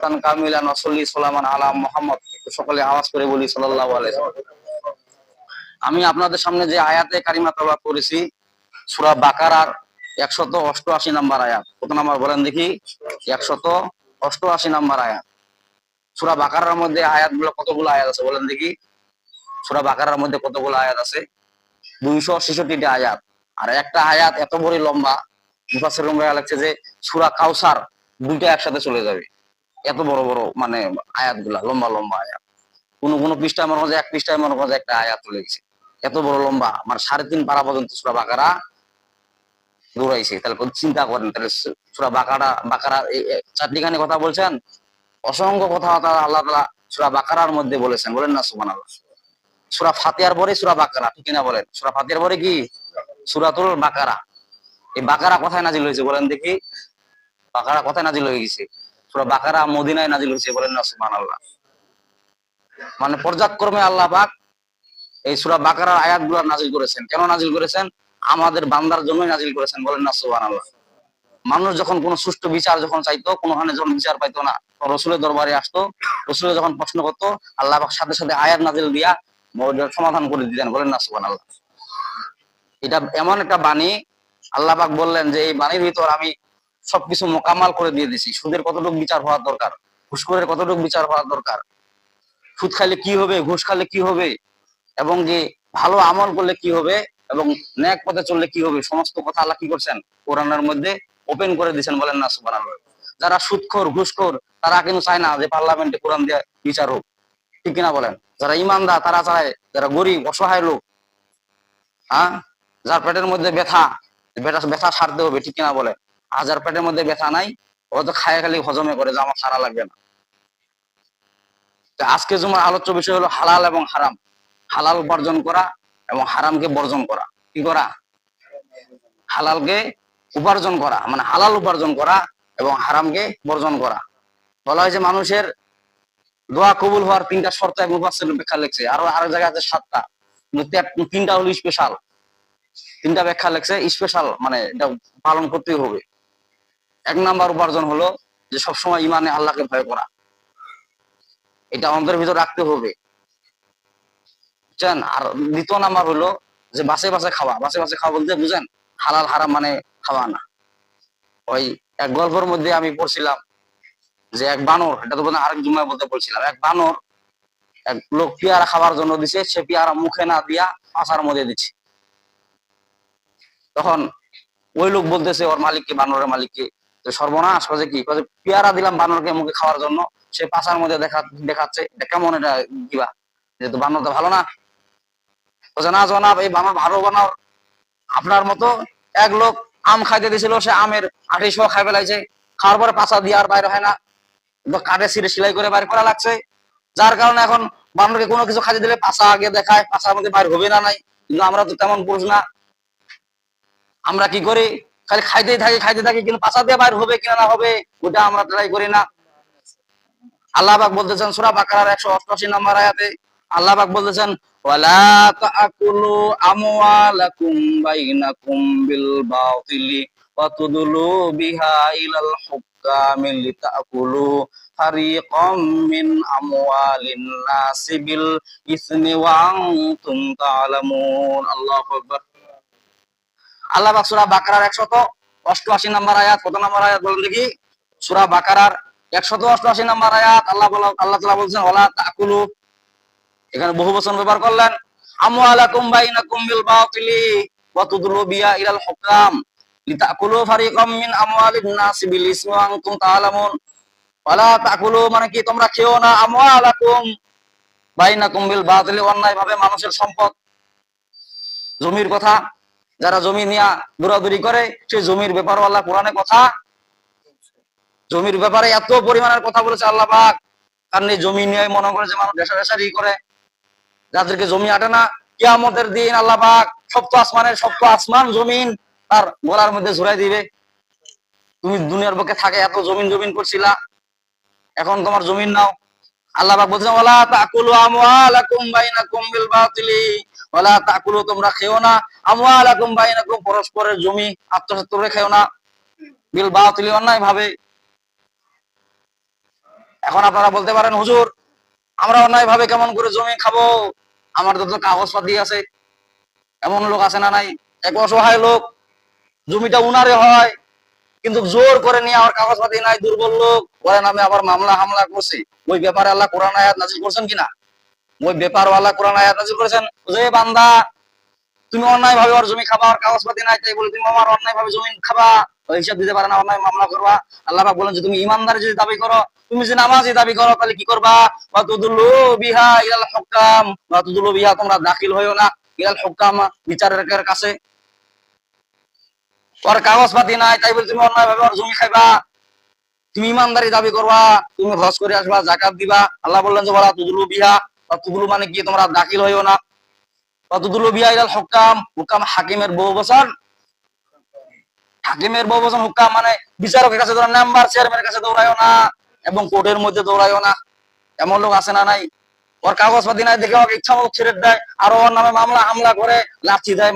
কামিলান ওসল্লি সালামান আলা মোহাম্মদ। সকলে আওয়াজ করে বলি ওয়াসাল্লাম। আমি আপনাদের সামনে যে আয়াতে কারিমা তেলাওয়াত করেছি সূরা বাকারার একশত অষ্টআশি নাম্বার আয়াত। কত নাম্বার বলেন দেখি? একশত অষ্টআশি নাম্বার আয়াত। সুরা বাকারার মধ্যে আয়াত আয়াতগুলো কতগুলো আয়াত আছে বলেন দেখি? সুরা বাকারার মধ্যে কতগুলো আয়াত আছে? দুইশো ছেষট্টিটা আয়াত। আর একটা আয়াত এত বড় লম্বা, মুফাসসির ভাইয়া লাগছে যে, সুরা কাউসার দুইটা একসাথে চলে যাবে। এত বড় বড় মানে আয়াতগুলা, লম্বা লম্বা আয়াত। কোন কোন পৃষ্ঠায় মনে হয় এক পৃষ্ঠায় মনে হয় একটা আয়াত চলে গেছে এত বড় লম্বা মানে সাড়ে তিন পারা পর্যন্ত সূরা বাকারা দৌড়াইছে। তাহলে চিন্তা করেন, তাহলে সূরা বাকারা বাকারা চারটিখানি কথা বলছেন? অসংখ্য কথা আল্লাহ তাআলা সূরা বাকারার মধ্যে বলেছেন। বলেন না, সুবহানাল্লাহ। সুরা ফাতিয়ার পরে সুরা বাকারা, ঠিক না বলেন? সুরা ফাতিয়ার পরে কি? সূরাতুল বাকারা। এই বাকারা কোথায় নাজিল হয়েছে বলেন দেখি? বাকারা কোথায় নাজিল হয়ে গেছে? সূরা বাকারা মদিনায় নাজিল হয়েছে বলেন সুবহানাল্লাহ। মানে পর্যায়ক্রমে আল্লাহ পাক এই সূরা বাকারার আয়াতগুলো নাজিল করেছেন। কেন নাজিল করেছেন? আমাদের বান্দার জন্যই নাজিল করেছেন বলেন না, সুবহানাল্লাহ। মানুষ যখন কোন সুষ্ঠু বিচার যখন চাইতো কোনোখানে যখন বিচার পাইতো না রসুলের দরবারে আসতো, রসুলের যখন প্রশ্ন করতো, আল্লাহ পাক সাথে সাথে আয়াত নাজিল দিয়া সমাধান করে দিতেন বলেন না, সুবহানাল্লাহ। এটা এমন একটা বাণী, আল্লাহ পাক বললেন যে এই বাণীর ভিতর আমি সবকিছু মোকামাল করে দিয়ে দিছি। সুদের কতটুকু বিচার হওয়ার দরকার? ঘুষখোরের কতটুকু বিচার হওয়ার দরকার? সুদ খাইলে কি হবে? ঘুষ খাইলে কি হবে? এবং যে ভালো আমল করলে কি হবে? এবং ন্যাক পথে চললে কি হবে? সমস্ত কথা আল্লাহ কি করছেন? কোরআনের মধ্যে ওপেন করে দিয়েছেন বলেন না, সুবহানাল্লাহ। যারা সুদখোর, ঘুষখোর, তারা কিন্তু চায় না যে পার্লামেন্টে কোরআন দিয়ে বিচার হোক। ঠিক কিনা বলেন? যারা ইমানদার, তারা চায় যারা গরিব, অসহায় লোক হ্যাঁ? যার পেটের মধ্যে ব্যথা ব্যথা ব্যথা সারতে হবে, ঠিক কিনা বলে যার পেটের মধ্যে ব্যথা নাই ও তো খায় খালি হজমে করে যে আমার সারা লাগবে না। আজকে তোমার আলোচ্য বিষয় হলো হালাল এবং হারাম। হালাল উপার্জন করা এবং হারামকে বর্জন করা। কি করা? হালালকে উপার্জন করা মানে হালাল উপার্জন করা এবং হারামকে বর্জন করা। বলা হয় যে মানুষের দোয়া কবুল হওয়ার তিনটা শর্ত এক মুফাসসির ব্যাখ্যা লিখছে। আরও আরও জায়গায় আছে সাতটা। তিনটা হলো স্পেশাল তিনটা ব্যাখ্যা লিখছে স্পেশাল মানে এটা পালন করতেই হবে। এক নাম্বার উপার্জন হলো যে সবসময় ইমানে আল্লাহকে ভয় করা। এটা অন্তরের ভিতর রাখতে হবে। বুঝছেন? আর দ্বিতীয় নাম্বার হলো যে বাসে বাসে খাওয়া। বাসে বাসে খাওয়া বলতে বুঝেন, হালাল হারাম মানে খাওয়া না। ওই এক গল্পের মধ্যে আমি পড়ছিলাম যে এক বানর, এটা তো আরেক জুমায় বলতে বলছিলাম, এক বানর এক লোক পেয়ারা খাবার জন্য দিছে, সে পেয়ারা মুখে না দিয়া আশার মধ্যে দিচ্ছে তখন ওই লোক বলতেছে, ওর মালিককে, বানরের মালিককে সর্বনাশ কাজে কি? কাজে পেয়ারা দিলাম বানরকে মুখে খাওয়ার জন্য, সে পাশার মধ্যে দেখা, দেখাচ্ছে কেমন এটা দিবা যেহেতু বানর তো ভালো না। বলছে জনাব, এই বানর ভালো বানর। আপনার মতো এক লোক আম খাইতে দিছিল সে আমের সহ খাই ফেলাইছে। খাওয়ার পরে পাশা দিয়ে আর বাইরে হয় না। কাঠে ছিঁড়ে সেলাই করে বাইর করা লাগছে। যার কারণে এখন বানরকে কোনো কিছু খাইতে দিলে পাশা আগে দেখায় পাশার মধ্যে বাইর হবে না নাই। কিন্তু আমরা তো তেমন পুরুষ না। আমরা কি করি? খালি খাইতেই থাকি, খাইতে থাকি, কিন্তু পাশা দিয়ে বাইর হবে কিনা না হবে, ওটা আমরা ট্রাই করি না। আল্লাহ পাক বলতেছেন সূরা বাকারার 188 নম্বর আয়াতে, আল্লাহ পাক বলতেছেন, ওয়ালা আল্লাহ সূরা বাকারার 188 নম্বর আয়াত, কত নম্বর আয়াত বলেন দেখি? সূরা বাকারার 188 নম্বর আয়াত, আল্লাহ আল্লাহ তাআলা বলছেন, ওয়ালা তাকুলু এখানে বহু বচন ব্যবহার করলেন ফারিকাম মিন না অন্যায় ভাবে মানুষের সম্পদ, জমির কথা যারা জমি নিয়া দৌড়াদৌড়ি করে, সেই জমির ব্যাপারে আল্লাহ কোরআনে কথা। জমির ব্যাপারে এত পরিমাণের কথা বলেছে আল্লাহ পাক। কারণ এই জমি নিয়ে মনে করে যে মানুষ রেশারেশারি করে। যাদেরকে জমি আটে না, কিয়ামতের দিন আল্লাহ পাক সপ্ত আসমানের সপ্ত আসমান জমিন তার গলার মধ্যে ঝুলাই দিবে। তুমি দুনিয়ার পক্ষে থাকে এত জমিন জমিন করছিলা, এখন তোমার জমিন নাও। আল্লাহ পাক বলছেন ওয়ালা তাকুলু আমওয়ালাকুম বাইনাকুম বিল বাতিলি। ওয়ালা তাকুলু, তোমরা খেও না। আমওয়ালাকুম বাইনাকুম, পরস্পরের জমি আত্মসাৎ করে খেও না। বিল বাতিলি অন্যায় ভাবে এখন আপনারা বলতে পারেন, হুজুর, আমরা অন্যায় ভাবে কেমন করে জমি খাব? আমার তো কাগজপাতি আছে। এমন লোক আছে না নাই? এক অসহায় লোক। জমিটা উনারে হয়। কিন্তু জোর করে নিয়ে আমার কাগজপাতি নাই, দুর্বল লোক। ওরা নামে আবার মামলা হামলা করছে। ওই ব্যাপারে আল্লাহ কোরআন আয়াত নাজিল করছেন কিনা? ওই ব্যাপার আল্লাহ কোরআন আয়াত নাজিল করেছেন যে বান্দা, তুমি অন্যায় ভাবে ওর জমি খাবা, আর কাগজপাতি নাই, তাই বলে তুমি আমার অন্যায় ভাবে জমি খাবা ওই হিসাব দিতে পারে না, অন্যায় মামলা করবা। আল্লাহ পাক বলেন যে, তুমি ইমানদারি যদি দাবি করো, তুমি যদি নামাজি দাবি করো, তাহলে কি করবা? বা তুদুল্লু বিহা ইলাল হুকাম। বা তুদুল্লু বিহা, তোমরা দাখিল হইও না ইলাল হুকাম বিচারকের কাছে। ওর কাগজপাতি নাই, তাই বলে তুমি অন্যায় ভাবে ওর জমি খাইবা। তুমি ইমানদারি দাবি করবা, তুমি হজ করে আসবা জাকাত দিবা। আল্লাহ বললেন যে বলা তুদুলু বিহা বা তুদুলু মানে কি তোমরা দাখিল হইও না? ততগুলো বিআইরাল হুকাম হুকাম হাকিমের বহু বছর হাকিমের বহু বছর হুকাম মানে বিচারকের কাছে তোমরা নাম্বার চেয়ারম্যানের কাছে দৌড়াইও না এবং কোর্টের মধ্যে দৌড়াইও না। এমন লোক আছে না নাই? ওর কাগজপাতি নাই দেখে ইচ্ছা মতো ছেড়ে দেয়। আরও ওর নামে মামলা হামলা করে, লাঠি দেয়